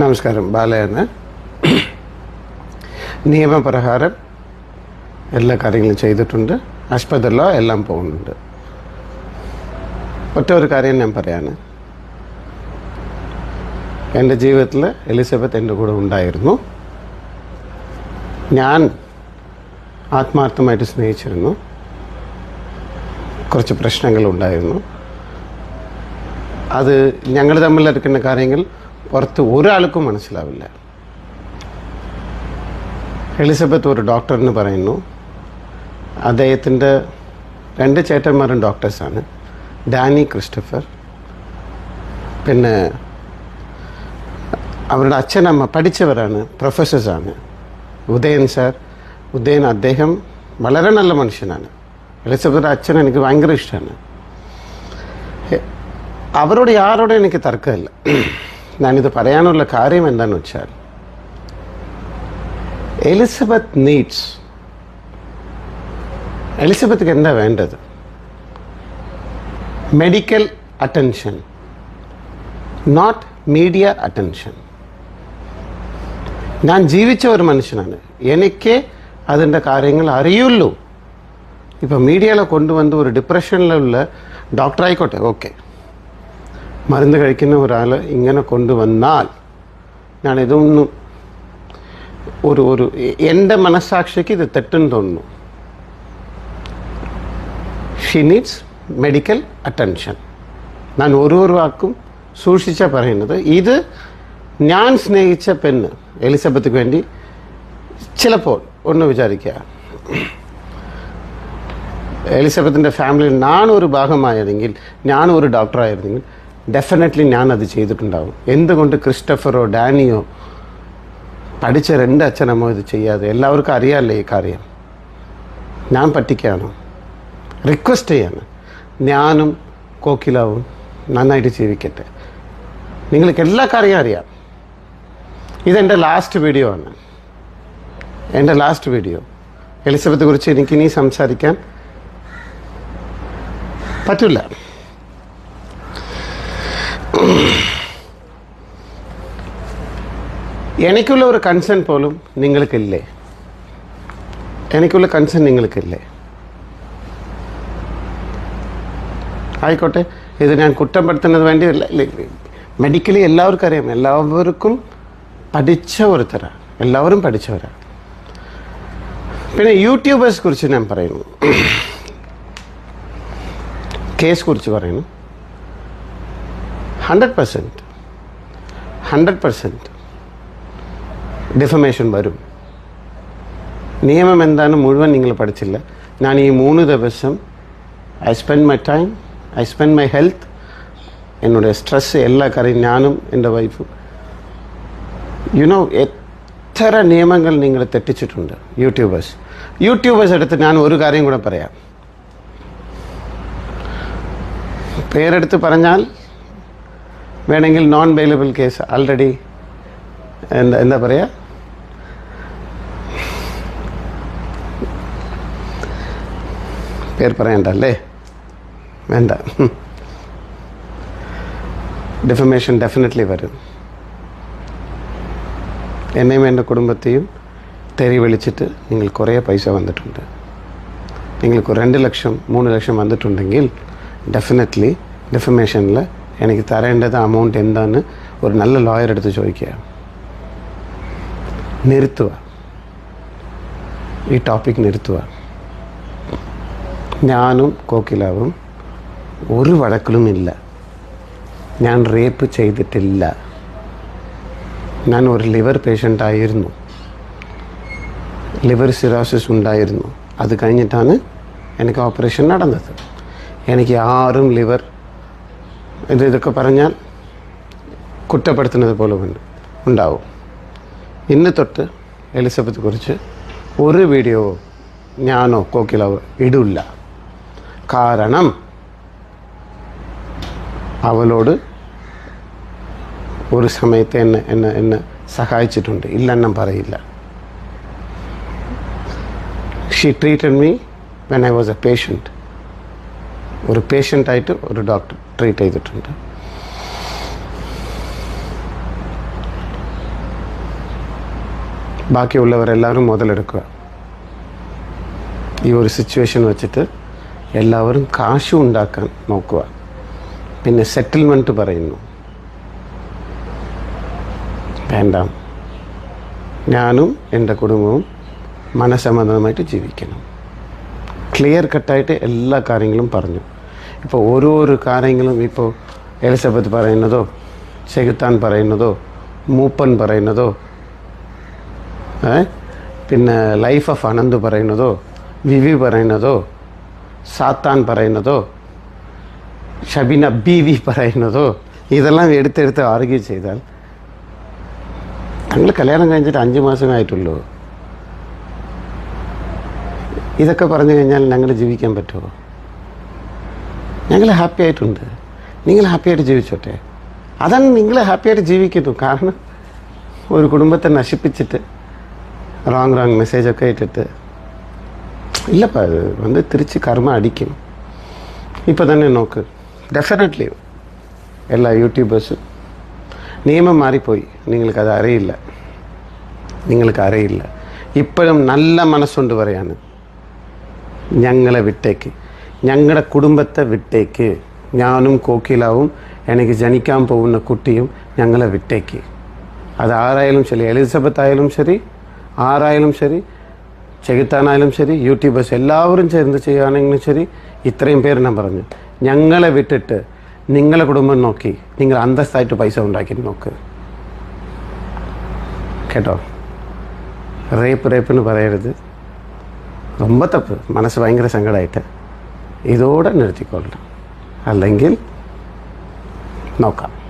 നമസ്കാരം ബാലയാണ്. നിയമപ്രകാരം എല്ലാ കാര്യങ്ങളും ചെയ്തിട്ടുണ്ട്. ആശുപത്രിയിലോ എല്ലാം പോകുന്നുണ്ട്. ഒറ്റ ഒരു കാര്യം ഞാൻ പറയാണ്. എന്റെ ജീവിതത്തിൽ എലിസബത്ത് എന്റെ കൂടെ ഉണ്ടായിരുന്നു. ഞാൻ ആത്മാർത്ഥമായിട്ട് സ്നേഹിച്ചിരുന്നു. കുറച്ച് പ്രശ്നങ്ങളുണ്ടായിരുന്നു. അത് ഞങ്ങൾ തമ്മിൽ എടുക്കുന്ന കാര്യങ്ങൾ പുറത്ത് ഒരാൾക്കും മനസ്സിലാവില്ല. എലിസബത്ത് ഒരു ഡോക്ടറിന് പറയുന്നു അദ്ദേഹത്തിന്റെ രണ്ട് ചേട്ടന്മാരും ഡോക്ടേഴ്സാണ് ഡാനി ക്രിസ്റ്റഫർ. പിന്നെ അവരുടെ അച്ഛനമ്മ പഠിച്ചവരാണ് പ്രൊഫസേഴ്സാണ്. ഉദയൻ സാർ ഉദയൻ അദ്ദേഹം വളരെ നല്ല മനുഷ്യനാണ്. എലിസബത്ത് അച്ഛൻ എനിക്ക് ഭയങ്കര ഇഷ്ടമാണ്. അവരോട് ആരോടും എനിക്ക് തർക്കമില്ല. ഞാനിത് പറയാനുള്ള കാര്യം എന്താണെന്ന് വെച്ചാൽ എലിസബത്ത് നീഡ്സ് എലിസബത്തിക്ക് എന്താ വേണ്ടത്? Medical attention not media attention ഞാൻ ജീവിച്ച ഒരു മനുഷ്യനാണ്. എനിക്ക് അതിന്റെ കാര്യങ്ങൾ അറിയുള്ളൂ. ഇപ്പം മീഡിയയിലെ കൊണ്ടുവന്ന് ഒരു ഡിപ്രഷനിലുള്ള ഡോക്ടർ ആയിക്കോട്ടെ ഓക്കെ മരുന്ന് കഴിക്കുന്ന ഒരാൾ ഇങ്ങനെ കൊണ്ടുവന്നാൽ ഞാൻ ഇതൊന്നും ഒരു ഒരു എന്റെ മനസ്സാക്ഷിക്ക് ഇത് തെറ്റെന്ന് തോന്നുന്നു. ഷി നീഡ്സ് മെഡിക്കൽ അറ്റൻഷൻ ഞാൻ ഓരോരോ വാക്കും സൂക്ഷിച്ചാൽ പറയുന്നത്. ഇത് ഞാൻ സ്നേഹിച്ച പെണ്ണ് എലിസബത്തിക്ക് വേണ്ടി ചിലപ്പോൾ ഒന്ന് വിചാരിക്കുക. എലിസബത്തിന്റെ ഫാമിലിയിൽ ഞാനൊരു ഞാൻ ഒരു ഡോക്ടറായിരുന്നെങ്കിൽ ഡെഫിനറ്റ്ലി ഞാനത് ചെയ്തിട്ടുണ്ടാവും. എന്തുകൊണ്ട് ക്രിസ്റ്റഫറോ ഡാനിയോ പഠിച്ച രണ്ട് അച്ഛനമ്മോ ഇത് ചെയ്യാതെ എല്ലാവർക്കും അറിയാമല്ലേ ഈ കാര്യം? ഞാൻ പറ്റിക്കാണോ റിക്വസ്റ്റ് ചെയ്യാണ്. ഞാനും കോക്കിലാവും നന്നായിട്ട് ജീവിക്കട്ടെ. നിങ്ങൾക്ക് എല്ലാ കാര്യം അറിയാം. ഇതെന്റെ ലാസ്റ്റ് വീഡിയോ ആണ്. എന്റെ ലാസ്റ്റ് വീഡിയോ എലിസബത്തെ കുറിച്ച് എനിക്കിനി സംസാരിക്കാൻ പറ്റില്ല. എനിക്കുള്ള ഒരു കൺസേൺ പോലും നിങ്ങൾക്കില്ലേ? എനിക്കുള്ള കൺസേൺ നിങ്ങൾക്കില്ലേ? ആയിക്കോട്ടെ ഇത് ഞാൻ കുറ്റപ്പെടുത്തുന്നത് വേണ്ടി മെഡിക്കലി എല്ലാവർക്കും അറിയാം. എല്ലാവർക്കും പഠിച്ച ഒരുത്തരാണ്. എല്ലാവരും പഠിച്ചവരാണ്. പിന്നെ യൂട്യൂബേഴ്സ് കുറിച്ച് ഞാൻ പറയുന്നു. കേസ് കുറിച്ച് പറയുന്നു. hundred percent hundred percent defamation വരും നിയമം എന്താണ് മുഴുവൻ നിങ്ങൾ പഠിച്ചില്ല ഞാൻ ഈ മൂന്ന് ദിവസം I spend my time I spend my health என்னுடைய സ്ട്രെസ് എല്ലാ കാര്യം ഞാനും എൻ്റെ വൈഫും യുനോ എത്ര നിയമങ്ങൾ നിങ്ങൾ തെറ്റിച്ചിട്ടുണ്ട് യൂട്യൂബേഴ്സ് യൂട്യൂബേഴ്സ് എടുത്ത് ഞാൻ ഒരു കാര്യം കൂടെ പറയാം പേരെടുത്ത് പറഞ്ഞാൽ വേണമെങ്കിൽ നോൺ ബെയിലബിൾ കേസ് ആൾറെഡി എന്താ എന്താ പറയുക പേര് പറയണ്ട അല്ലേ? വേണ്ട. ഡിഫമേഷൻ ഡെഫിനറ്റ്ലി വരും. എന്നെയും എന്റെ കുടുംബത്തെയും തെറി വിളിച്ചിട്ട് നിങ്ങൾ കുറേ പൈസ വന്നിട്ടുണ്ട്. നിങ്ങൾക്ക് രണ്ട് ലക്ഷം മൂന്ന് ലക്ഷം വന്നിട്ടുണ്ടെങ്കിൽ ഡെഫിനറ്റ്ലി ഡെഫമേഷനിൽ എനിക്ക് തരേണ്ടത് അമൗണ്ട് എന്താണെന്ന് ഒരു നല്ല ലോയർ എടുത്ത് ചോദിക്കുക. നിർത്തുക. ഈ ടോപ്പിക് നിർത്തുക. ഞാനും കോക്കിലാവും ഒരു വഴക്കിലും ഇല്ല. ഞാൻ റേപ്പ് ചെയ്തിട്ടില്ല. ഞാൻ ഒരു ലിവർ പേഷ്യന്റ് ആയിരുന്നു. ലിവർ സിറോസിസ് ഉണ്ടായിരുന്നു. അത് കഴിഞ്ഞിട്ടാണ് എനിക്ക് ഓപ്പറേഷൻ നടന്നത്. എനിക്ക് ആരും ലിവർ ഇത് ഇതൊക്കെ പറഞ്ഞാൽ കുറ്റപ്പെടുത്തുന്നത് പോലെ ഉണ്ട് ഉണ്ടാവും. ഇന്ന് തൊട്ട് എലിസബത്ത് കുറിച്ച് ഒരു വീഡിയോ ഞാനോ കോക്കിലോ ഇടില്ല. കാരണം അവളോട് ഒരു സമയത്ത് എന്നെ എന്നെ എന്നെ സഹായിച്ചിട്ടുണ്ട്. ഇല്ലെന്നും പറയില്ല. She treated me when I was a patient ഒരു പേഷ്യന്റായിട്ട് ഒരു ഡോക്ടർ ട്രീറ്റ് ചെയ്തിട്ടുണ്ട്. ബാക്കിയുള്ളവരെല്ലാവരും മുതലെടുക്കുക. ഈ ഒരു സിറ്റുവേഷൻ വെച്ചിട്ട് എല്ലാവരും കാശും ഉണ്ടാക്കാൻ നോക്കുക. പിന്നെ സെറ്റിൽമെന്റ് പറയുന്നു. വേണ്ട. ഞാനും എന്റെ കുടുംബവും മനസ്സമ്മതമായിട്ട് ജീവിക്കണം. ക്ലിയർ കട്ടായിട്ട് എല്ലാ കാര്യങ്ങളും പറഞ്ഞു. ഇപ്പോൾ ഓരോരോ കാര്യങ്ങളും ഇപ്പോൾ എലിസബത്ത് പറയുന്നതോ ചെകുത്താൻ പറയുന്നതോ മൂപ്പൻ പറയുന്നതോ? പിന്നെ ലൈഫ് ഓഫ് അനന്ത് പറയുന്നതോ വിവി പറയുന്നതോ സാത്താൻ പറയുന്നതോ ഷബിന ബീവി പറയുന്നതോ ഇതെല്ലാം എടുത്തെടുത്ത് ആർഗ്യൂ ചെയ്താൽ ഞങ്ങൾ കല്യാണം കഴിഞ്ഞിട്ട് അഞ്ച് മാസം ആയിട്ടുള്ളൂ ഇതൊക്കെ പറഞ്ഞു കഴിഞ്ഞാൽ ഞങ്ങൾ ജീവിക്കാൻ പറ്റുമോ ഞങ്ങൾ ഹാപ്പി ആയിട്ടുണ്ട് നിങ്ങൾ ഹാപ്പിയായിട്ട് ജീവിച്ചോട്ടെ അതാണ് നിങ്ങൾ ഹാപ്പിയായിട്ട് ജീവിക്കുന്നു കാരണം ഒരു കുടുംബത്തെ നശിപ്പിച്ചിട്ട് റോങ് റോങ് மெசேஜൊക്കെ ഇട്ടിട്ട് இல்லைப்பா അത് வந்து திருச்சி கர்ம அடிக்கும் இப்போ தானே நோக்கு டெஃபினெட்லி எல்லா யூடியூபர்ஸும் நியமம் மாறி போய் അറിയില്ല നിങ്ങൾക്ക് അറിയില്ല ഇപ്പോഴും നല്ല മനസ്സുണ്ട് പറയാൻ ഞങ്ങളെ വിട്ടേക്ക് ഞങ്ങളുടെ കുടുംബത്തെ വിട്ടേക്ക് ഞാനും കോക്കിലാവും എനിക്ക് ജനിക്കാൻ പോകുന്ന കുട്ടിയും ഞങ്ങളെ വിട്ടേക്ക് അത് ആരായാലും ശരി എലിസബത്ത് ആയാലും ശരി ആരായാലും ശരി ചെകുത്താനായാലും ശരി യൂട്യൂബേഴ്സ് എല്ലാവരും ചേർന്ന് ചെയ്യുകയാണെങ്കിലും ശരി ഇത്രയും പേര് ഞാൻ പറഞ്ഞു ഞങ്ങളെ വിട്ടിട്ട് നിങ്ങളെ കുടുംബം നോക്കി നിങ്ങൾ അന്തസ്സായിട്ട് പൈസ ഉണ്ടാക്കി നോക്ക് കേട്ടോ റേപ്പ് റേപ്പെന്ന് പറയരുത് ரொம்ப തപ്പ് മനസ്സ് ഭയങ്കര സങ്കടമായിട്ട് ഇതോടെ നിർത്തിക്കൊള്ളണം. അല്ലെങ്കിൽ നോക്കാം.